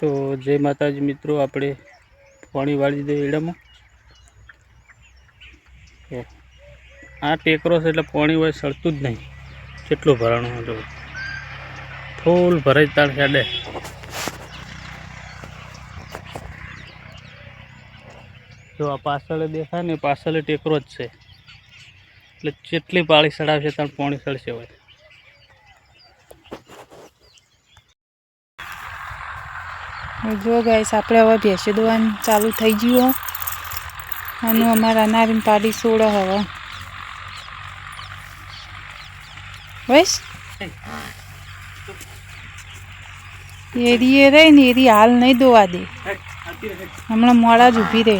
તો જય માતાજી મિત્રો, આપણે પાણી વાળી દઈએ એડામાં. આ ટેકરો છે એટલે પાણી હોય સળતું જ નહીં. કેટલું ભરાણું જો ફૂલ ભરાઈ તાણ હેડે. જો આ પાછળ દેખાય ને, પાછળ ટેકરો જ છે. એટલે જેટલી પાળી ચડાવશે ત્યાં પાણી સળશે હોય જો ગાઈસ આપણે હવે ભેંસો દોવાનું ચાલુ થઈ ગયું અને અમારા અનારીને પાડી સોડો હવે. બસ? એરી એ રહી ને એરી હાલ નહીં દોવા દે. હમણાં મોડા જ ઊભી રહે.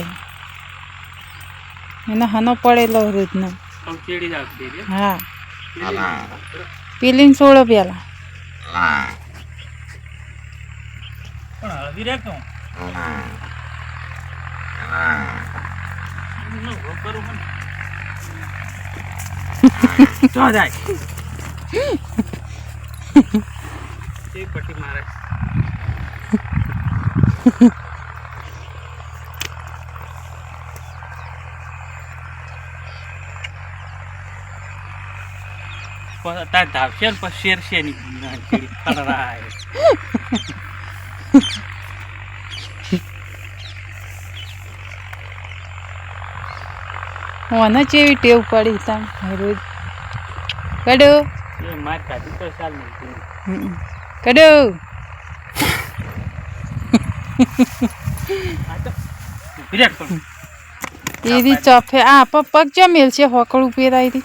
એનો હનો પડેલો રોજનો હા. પેલીને સોડો પેલા. પણ હળવી રાખ હું. જાય. એ પટ્ટી મારે. પછી તાર ધાવશે ને પછી શેરશે નહીં. મને જેવી ટેવ પડી તમ રોજ. કડો. કડો. એરી ચોફે. આ પગ ચો મેલ છે હોકળું પહેરાય હતી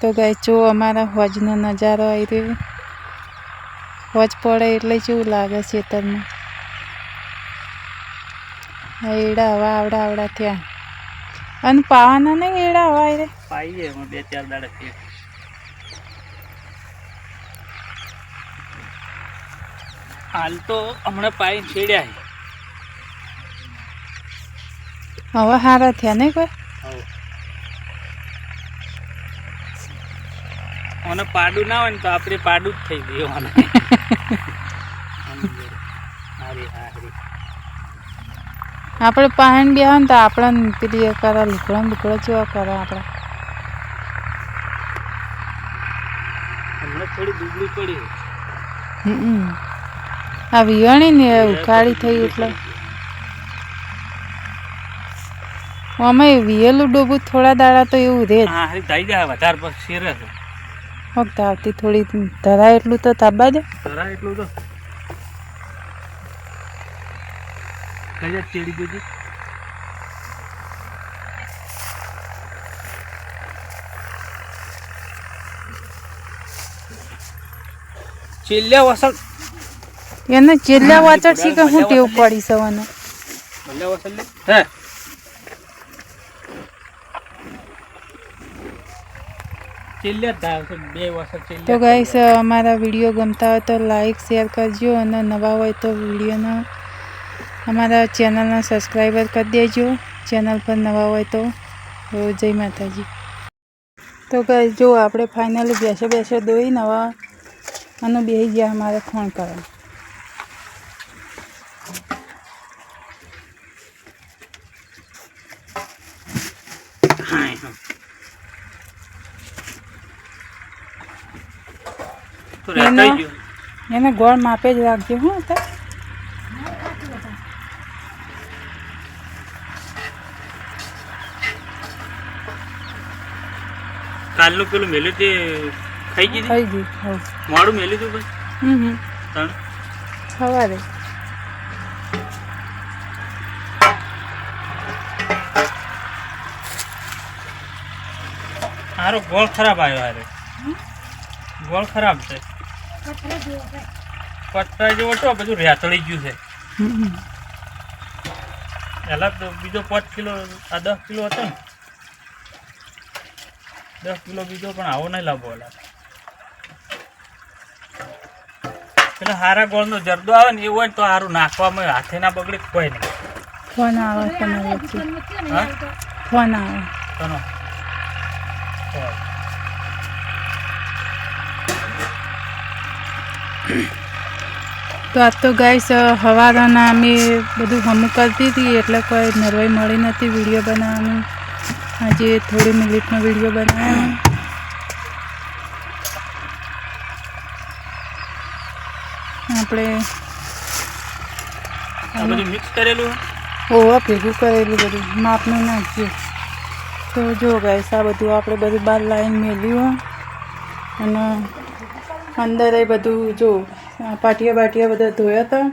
તો ગાય જો અમારા હોજનો નજારો આવી રહ્યો. હોજ પડે એટલે કેવું લાગે ખેતરમાં? આ એડા હવા આવડા આવડા થયા. અને પાવાના નહીં એડા હવા રે પાઈએ બે ચાર દાડા હાલ તો હમણાં પાઈ છેડ્યા હવે સારા થયા નહીં કોઈ? હવ. પાડું ના હોય ને તો આપણે પાડું જ થઈ ગયું હારી આપણે પાહણ બે હોય ને તો આપણને પેલી કરે લીકડો લીકડો જેવા કરે આપણે હમણાં થોડી દુબળી પડી. હમ. આ વિયાણી ને ઉકાળી થઈ એટલે. અમે વિયેલું ડોબું થોડા દાડા તો એવું રહે હા થઈ જાય વધારે શેરે છે. ફક્ત આવતી થોડી ધરાય એટલું તો તાબા દે. ધરાય એટલું તો. કઈ ચેડી ગઈ ચેલ્યા વસલ એને ચેલ્લા વાચડ છે કે હું ટેવ પડી સવાનો ભલે વસલ હે ચેલ્યા ધાવ છે બે વસલ તો ગાઈસ અમારા વીડિયો ગમતા હોય તો લાઈક શેર કરજો અને નવા હોય તો વિડીયોના અમારા ચેનલના સબસ્ક્રાઈબર કરી દેજો. ચેનલ પર નવા હોય તો જય માતાજી. તો ગાઈસ જો આપણે ફાઇનલી બેસે બેસે દોઈ નવા અને બેસી ગયા અમારે ફોન કરવા હા હા. તો રહેતા એનો- એને ગોળ માપે જ રાખજો હું હતા કાલનું પેલું મેલ્યું તે ખાઈ ગયું થઈ ગયું મોડું મેલ્યું તું ભાઈ? હમ હમ. ત્રણ સવારે. હારો ગોળ ખરાબ આવ્યો હારે. ગોળ ખરાબ છે. પટ્ટા જેવો તો બધું રેતળી ગયું છે. પહેલાં તો બીજો પાંચ કિલો આ દસ કિલો હતો ને. દસ કિલો બીજો પણ આવો નહીં લાવવો એલા પેલા હારા ગોળનો જરદો આવે ને એવું હોય ને તો સારું નાખવામાં હાથે ના બગડે કોઈ નહીં. ફોન આવે વચ્ચે હા? ફોન આવે. તો આજ તો ગાઈસ હવારના અમે બધું હમું કરતી હતી એટલે કોઈ નરવાઈ મળી નથી વીડિયો બનાવવાનું. આજે થોડી મિનિટનો વીડિયો બનાવ્યો. આપણે મિક્સ કરેલું? ઓવા ભેગું કરેલું બધું. માપનું નાખીએ તો જો ગાઈસ આ બધું આપણે બધું બહાર લાઈન મેલ્યું અને અંદર એ બધું જો પાટિયા બાટિયા બધા ધોયા હતા.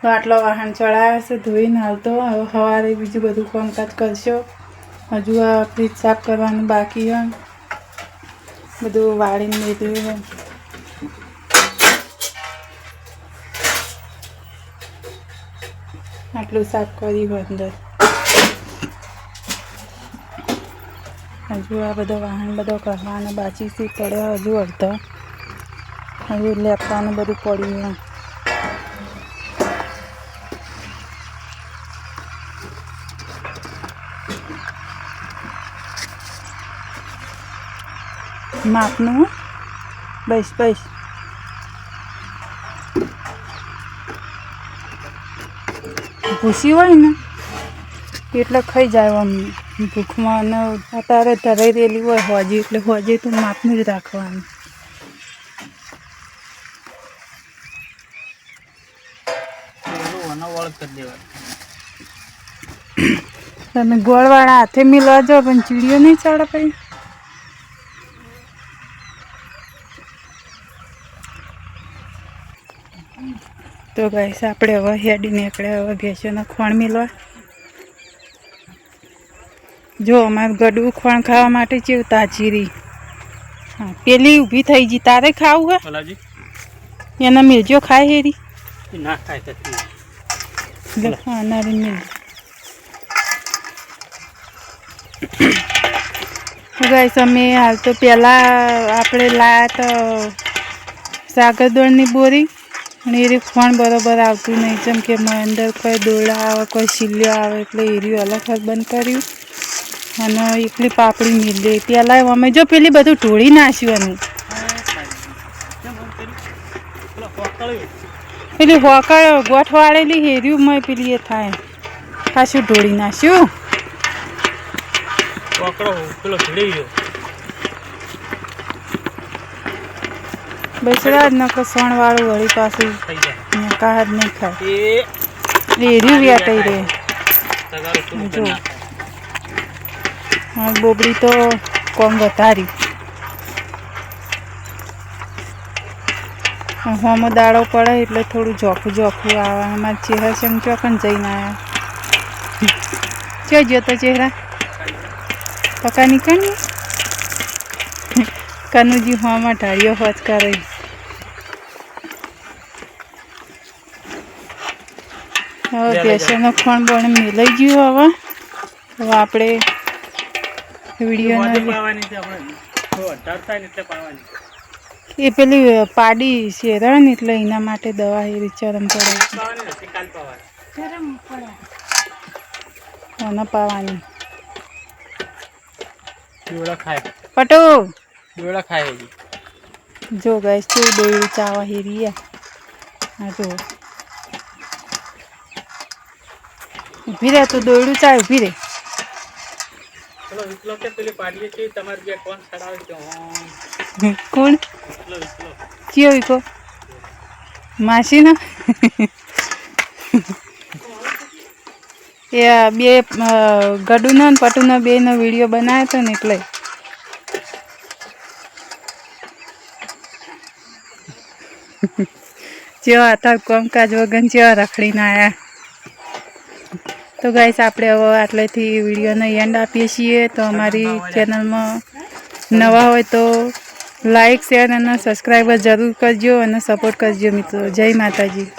તો આટલો વાહન ચડાવ્યા છે, ધોઈને હાલતો. હવે સવારે બીજું બધું કામકાજ કરશો. હજુ આ ફ્રીજ સાફ કરવાનું બાકી હોય બધું વાળીને લીધું આટલું સાફ કર્યું અંદર. હજુ આ બધો વાહન બધો કરવાનો બાકી સી પડ્યો હજુ અડધો. હજુ લેપવાનું બધું પડ્યું માપનું. બસ બસ. ભૂસી હોય ને, એટલે ખાઈ જાય આમ. ભૂખમાં ને અત્યારે ધરાઈ રહેલી હોય હોજી એટલે હોજી તો માપનું જ રાખવાનું. પેલું અનવળ કરી દેવાનું. તમે ગોળવાળા હાથે મિલવા જાઓ પણ ચીડીઓ નહીં ચડે પછી? તો ગાઈસ આપણે હવે હેડી નીકળે હવે ભેંસોના ખોણ મિલવા. જો અમારે ગડવું ખોણ ખાવા માટે ચેવું તાજીરી. હા પેલી ઊભી થઈ ગઈ. તારે ખાવું હે? એના મેજો ખાય હેરી. ના ખાય હા નારી ગાઈસ અમે હાલ તો પહેલાં આપણે લાયા તો સાગરદોળની બોરી અને એ ખોણ બરોબર આવતું નહીં જેમ કે એમાં અંદર કોઈ દોરડા આવે કોઈ સિલ્યો આવે એટલે એર્યું અલગ અલગ બંધ કર્યું અને એકલી પાપડી મિલી પહેલાં અમે જો પેલી બધું ઢોળી નાખ્યું એનું? પેલો હોકળ ગોઠવાળેલી હેર્યું મેં પેલી એ થાય. ખાસું ઢોળી નાખ્યું. બસરા જ નકર સણ વાળું વળી પાછું થઈ જાય. કાહ જ નહીં ખાય. હેર્યું વ્યા કઈ રે જો. બોબડી તો કોમ વધારી હોમો દાડો પડે એટલે થોડું જોખું જોખું આવે. અમારા ચહેરા છે ચોકન જઈને આવ્યા. ચો ગયો તો ચહેરા. પકા નીકળી કનુજી હવામાં ઢાળીઓ હોત કરે. હવે બેસવાનો ખોણ બોણ મિલાઈ ગયું હવે. હવે આપણે વીડિયો અઢાર થાય ને એટલે પાવાની એ પેલી પાડી શેરણ ને એટલે એના માટે દવા એ ચરમ પડે. પાવાની પાવાની દોડા પટો! દોડા ખાય જો ગાઈસ તો દોયડું ચાવા હેરી હા જો. ઊભી રહે તો દોડું ચાય ઊભી રહે પેલો વિકલો કે પેલી પાડીએ છે તમારે જે કોણ ચડાવે છે? કોણ? વિકલો વિકલો કયો માસીનો? એ બે ગડુના ગડુનો ને પટુનો બેનો વીડિયો બનાવ્યો હતો ને એટલે. જેવા હતા કામકાજ વગર જેવા રખડીને આવ્યા તો ગાઈસ આપણે હવે આટલેથી વિડીયોને એન્ડ આપીએ છીએ. તો અમારી ચેનલમાં નવા હોય તો લાઇક શેર અને સબસ્ક્રાઈબર જરૂર કરજો અને સપોર્ટ કરજો મિત્રો. જય માતાજી.